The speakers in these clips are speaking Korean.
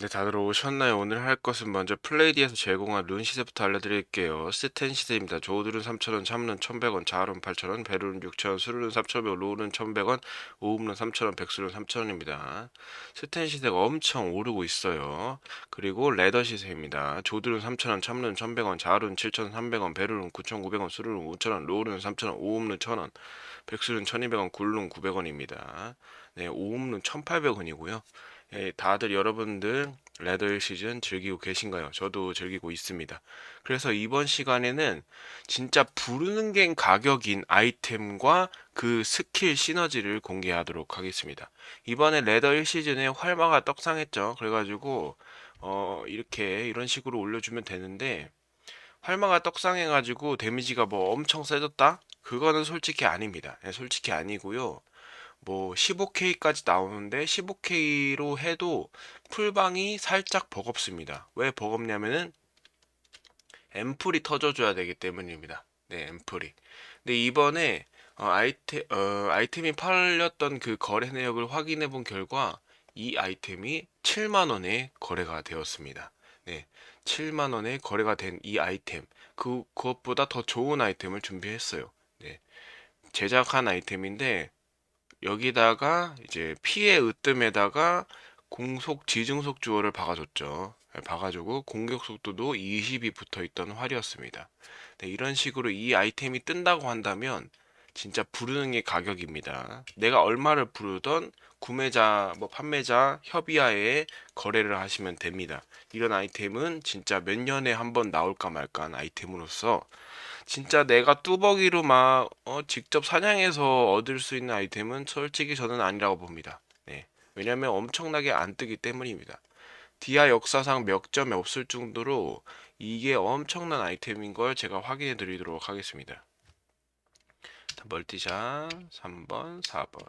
네, 다들 오셨나요? 오늘 할 것은 먼저 플레이디에서 제공한 룬 시세부터 알려드릴게요. 스텐 시세입니다. 조드룬 3,000원, 참룬 1,100원, 자룬 8,000원, 배룬 6,000원, 수룬 3,500원, 로룬 1,100원, 오음룬 3,000원, 백수룬 3,000원입니다. 스텐 시세가 엄청 오르고 있어요. 그리고 레더 시세입니다. 조드룬 3,000원, 참룬 1,100원, 자룬 7,300원, 배룬 9,900원, 수룬 5,000원, 로룬 3,000원, 오음룬 1,000원, 백수룬 1,200원, 굴룬 900원입니다. 네, 오음룬 1,800원이고요. 예, 다들 여러분들 레더 시즌 즐기고 계신가요? 저도 즐기고 있습니다. 그래서 이번 시간에는 진짜 부르는 게 가격인 아이템과 그 스킬 시너지를 공개하도록 하겠습니다. 이번에 레더 1시즌에 활마가 떡상했죠. 그래가지고 어 이렇게 이런 식으로 올려주면 되는데 활마가 떡상해가지고 데미지가 뭐 엄청 세졌다? 그거는 솔직히 아닙니다. 예, 솔직히 아니고요. 뭐 15K까지 나오는데 15K로 해도 풀방이 살짝 버겁습니다. 왜 버겁냐면은 앰플이 터져줘야 되기 때문입니다. 네, 앰플이. 근데 이번에 어, 아이템, 어, 아이템이 팔렸던 그 거래 내역을 확인해 본 결과 이 아이템이 7만 원에 거래가 되었습니다. 네, 7만 원에 거래가 된 이 아이템, 그, 그것보다 더 좋은 아이템을 준비했어요. 네, 제작한 아이템인데 여기다가 이제 피해 으뜸에다가 공속 지중속 주어를 박아줬죠. 네, 박아주고 공격 속도도 20이 붙어 있던 활이었습니다. 네, 이런 식으로 이 아이템이 뜬다고 한다면 진짜 부르는 게 가격입니다. 내가 얼마를 부르던 구매자, 뭐 판매자 협의하에 거래를 하시면 됩니다. 이런 아이템은 진짜 몇 년에 한 번 나올까 말까 한 아이템으로서 진짜 내가 뚜벅이로 막 어, 직접 사냥해서 얻을 수 있는 아이템은 솔직히 저는 아니라고 봅니다. 네. 왜냐면 엄청나게 안 뜨기 때문입니다. 디아 역사상 몇 점이 없을 정도로 이게 엄청난 아이템인 걸 제가 확인해 드리도록 하겠습니다. 자, 멀티샷 3번, 4번.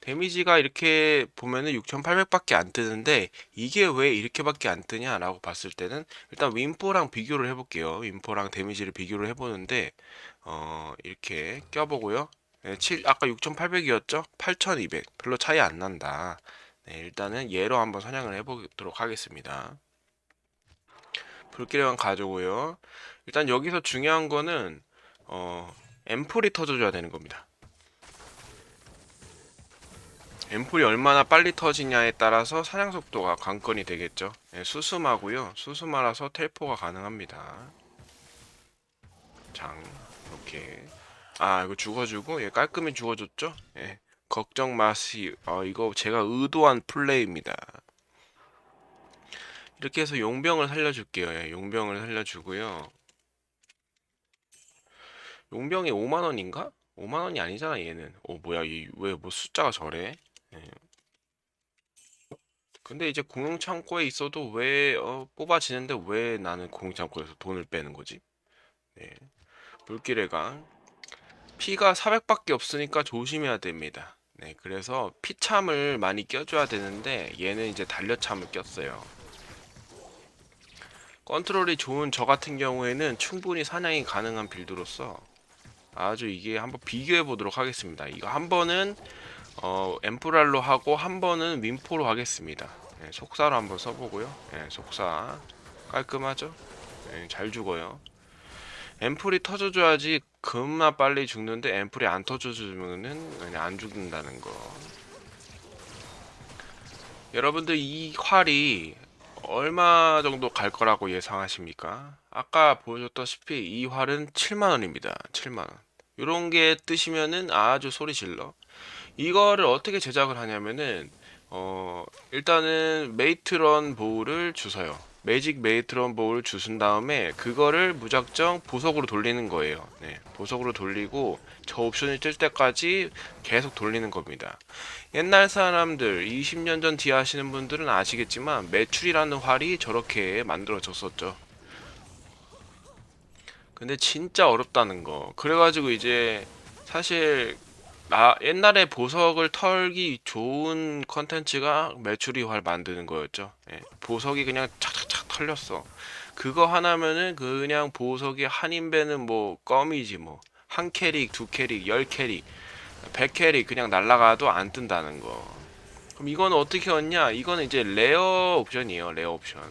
데미지가 이렇게 보면은 6800밖에 안 뜨는데 이게 왜 이렇게밖에 안 뜨냐 라고 봤을 때는 일단 윈포랑 비교를 해볼게요. 윈포랑 데미지를 비교를 해보는데 어 이렇게 껴보고요. 네, 7 아까 6800이었죠? 8200 별로 차이 안 난다. 네, 일단은 얘로 한번 사냥을 해보도록 하겠습니다. 불길왕 가져고요. 일단 여기서 중요한 거는 어 앰플이 터져줘야 되는 겁니다. 앰플이 얼마나 빨리 터지냐에 따라서 사냥 속도가 관건이 되겠죠. 예, 수수마고요. 수수마라서 텔포가 가능합니다. 장 이렇게 아 이거 죽어주고 예, 깔끔히 죽어줬죠. 예, 걱정 마시. 어, 이거 제가 의도한 플레이입니다. 이렇게 해서 용병을 살려줄게요. 예, 용병을 살려주고요. 용병이 5만 원인가? 5만 원이 아니잖아 얘는. 어 뭐야 왜뭐 숫자가 저래? 예. 근데 이제 공용 창고에 있어도 왜 어, 뽑아지는데 왜 나는 공용 창고에서 돈을 빼는 거지? 네. 물길의 강 피가 400밖에 없으니까 조심해야 됩니다. 네, 그래서 피참을 많이 껴줘야 되는데 얘는 이제 달려참을 꼈어요. 컨트롤이 좋은 저 같은 경우에는 충분히 사냥이 가능한 빌드로서 아주 이게 한번 비교해 보도록 하겠습니다. 이거 한 번은 어, 엠프랄로 하고 한 번은 윈포로 하겠습니다. 예, 속사로 한번 써보고요. 예, 속사 깔끔하죠? 예, 잘 죽어요. 앰플이 터져줘야지 겁나 빨리 죽는데 앰플이 안 터져주면은 그냥 안 죽는다는 거. 여러분들 이 활이 얼마 정도 갈 거라고 예상하십니까? 아까 보여줬다시피 이 활은 7만원입니다. 7만원. 요런 게 뜨시면은 아주 소리 질러. 이거를 어떻게 제작을 하냐면은 어 일단은 메이트런 보울을 주서요. 매직 메이트런 보울 주순 다음에 그거를 무작정 보석으로 돌리는 거예요. 네, 보석으로 돌리고 저 옵션이 뜰 때까지 계속 돌리는 겁니다. 옛날 사람들 20년 전 뒤에 하시는 분들은 아시겠지만 매출이라는 활이 저렇게 만들어졌었죠. 근데 진짜 어렵다는 거. 그래가지고 이제 사실 나 옛날에 보석을 털기 좋은 컨텐츠가 메추리 활 만드는 거였죠. 예, 보석이 그냥 착착착 털렸어. 그거 하나면은 그냥 보석이 한 인배는 뭐 껌이지 뭐. 한 캐릭, 두 캐릭, 열 캐릭, 백 캐릭 그냥 날라가도 안 뜬다는 거. 그럼 이거는 어떻게 얻냐? 이거는 이제 레어 옵션이에요. 레어 옵션.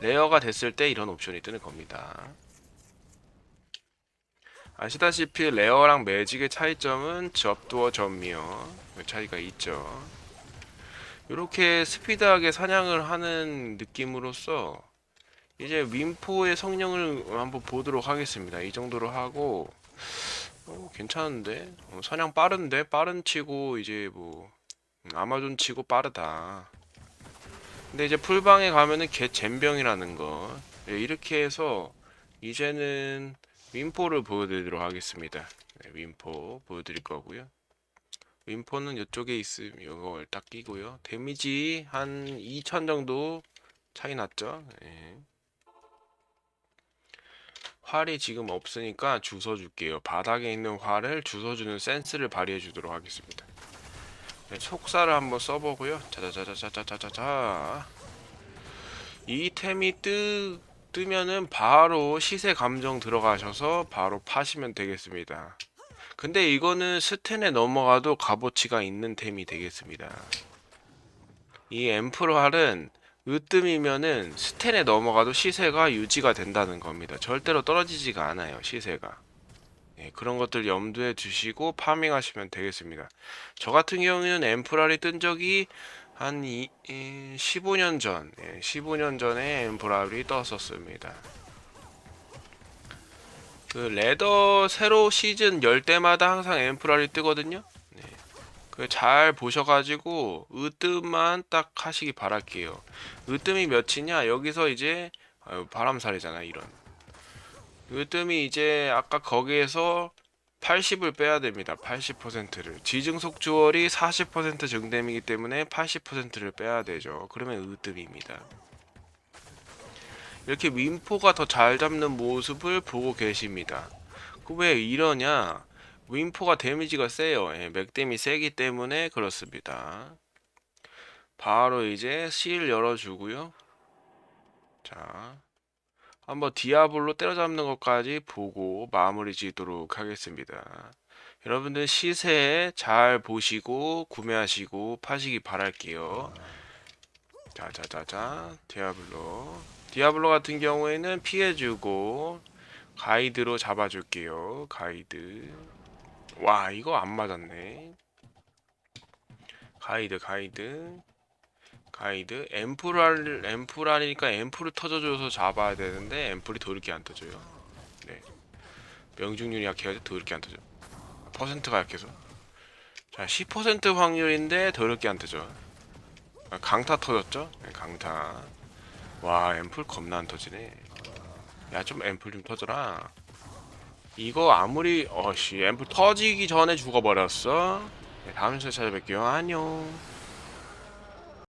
레어가 됐을 때 이런 옵션이 뜨는 겁니다. 아시다시피 레어랑 매직의 차이점은 접두어 점미어 그 차이가 있죠. 이렇게 스피드하게 사냥을 하는 느낌으로써 이제 윈포의 성능을 한번 보도록 하겠습니다. 이 정도로 하고 어, 괜찮은데 어, 사냥 빠른데 빠른 치고 이제 뭐 음, 아마존 치고 빠르다. 근데 이제 풀방에 가면은 개 잼병이라는 거 예, 이렇게 해서 이제는 윈포를 보여드리도록 하겠습니다. 네, 윈포 보여드릴 거고요. 윈포는 이쪽에 있음 이걸 딱 끼고요. 데미지 한2000 정도 차이 났죠. 예. 활이 지금 없으니까 주워 줄게요. 바닥에 있는 활을 주워 주는 센스를 발휘해 주도록 하겠습니다. 네, 속사를 한번 써보고요. 자자자자자자자자. 이 템이 뜨 뜨면은 바로 시세 감정 들어가셔서 바로 파시면 되겠습니다. 근데 이거는 스텐에 넘어가도 값어치가 있는 템이 되겠습니다. 이 활은 으뜸이면은 스텐에 넘어가도 시세가 유지가 된다는 겁니다. 절대로 떨어지지가 않아요, 시세가. 예, 그런 것들 염두에 두시고 파밍하시면 되겠습니다. 저 같은 경우에는 앰플알이 뜬 적이 한 이, 이, 15년 전, 예, 15년 전에 앰플알이 떴었습니다. 그 레더 새로 시즌 열 때마다 항상 앰플알이 뜨거든요. 네. 그잘 보셔가지고 으뜸만 딱 하시기 바랄게요. 으뜸이 몇이냐? 여기서 이제 아유, 바람살이잖아 이런. 으뜸이 이제 아까 거기에서 80을 빼야 됩니다. 80%를. 지증속 주얼이 40% 증댐이기 때문에 80%를 빼야 되죠. 그러면 으뜸입니다. 이렇게 윈포가 더 잘 잡는 모습을 보고 계십니다. 그 왜 이러냐? 윈포가 데미지가 세요. 예, 맥댐이 세기 때문에 그렇습니다. 바로 이제 실 열어주고요. 자, 한번 디아블로 때려잡는 것까지 보고 마무리 지도록 하겠습니다. 여러분들 시세 잘 보시고 구매하시고 파시기 바랄게요. 자자자자 디아블로 디아블로 같은 경우에는 피해주고 가이드로 잡아줄게요. 가이드 와 이거 안 맞았네. 가이드 가이드 가이드 앰플알 앰플알이니까 앰플을 터져줘서 잡아야 되는데 앰플이 더럽게 안 터져요. 네 명중률이 약해가지고 더럽게 안 터져. 퍼센트가 약해서 자 10% 확률인데 더럽게 안 터져. 아, 강타 터졌죠? 네, 강타. 와 앰플 겁나 안 터지네. 야 좀 앰플 좀 터져라. 이거 아무리 어씨 앰플 터지기 전에 죽어버렸어. 네, 다음 시간에 찾아뵐게요. 안녕.